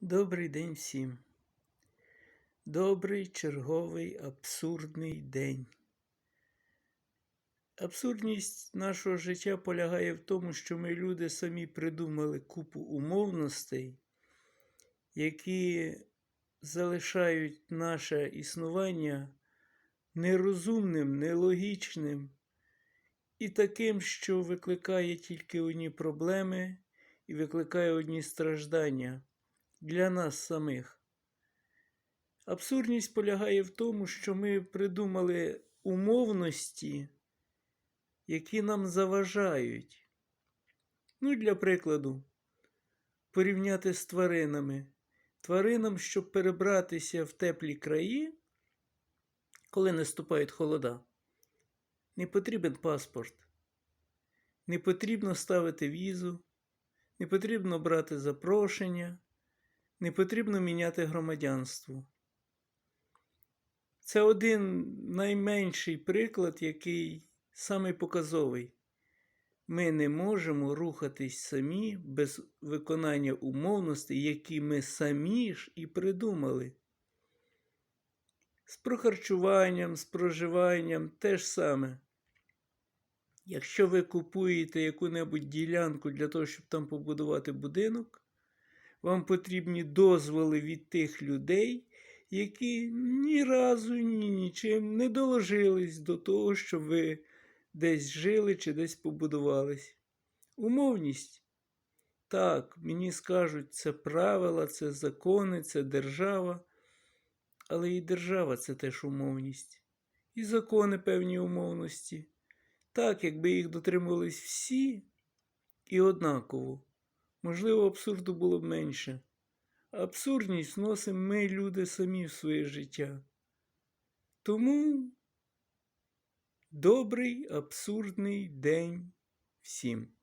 Добрий день всім. Добрий черговий абсурдний день. Абсурдність нашого життя полягає в тому, що ми люди самі придумали купу умовностей, які залишають наше існування нерозумним, нелогічним і таким, що викликає тільки одні проблеми і викликає одні страждання для нас самих. Абсурдність полягає в тому, що ми придумали умовності, які нам заважають. Ну, для прикладу, порівняти з тваринами. Тваринам, щоб перебратися в теплі краї, коли наступають холода, не потрібен паспорт, не потрібно ставити візу, не потрібно брати запрошення, не потрібно міняти громадянство. Це один найменший приклад, який самий показовий. Ми не можемо рухатись самі без виконання умовностей, які ми самі ж і придумали. З прохарчуванням, з проживанням те ж саме. Якщо ви купуєте яку-небудь ділянку для того, щоб там побудувати будинок, вам потрібні дозволи від тих людей, які ні разу ні нічим не доложились до того, щоб ви десь жили чи десь побудувались. Умовність. Так, мені скажуть, це правила, це закони, це держава. Але і держава це теж умовність. І закони певні умовності. Так, якби їх дотримувались всі і однаково, можливо, абсурду було б менше. Абсурдність вносимо ми, люди, самі в своє життя. Тому добрий абсурдний день всім.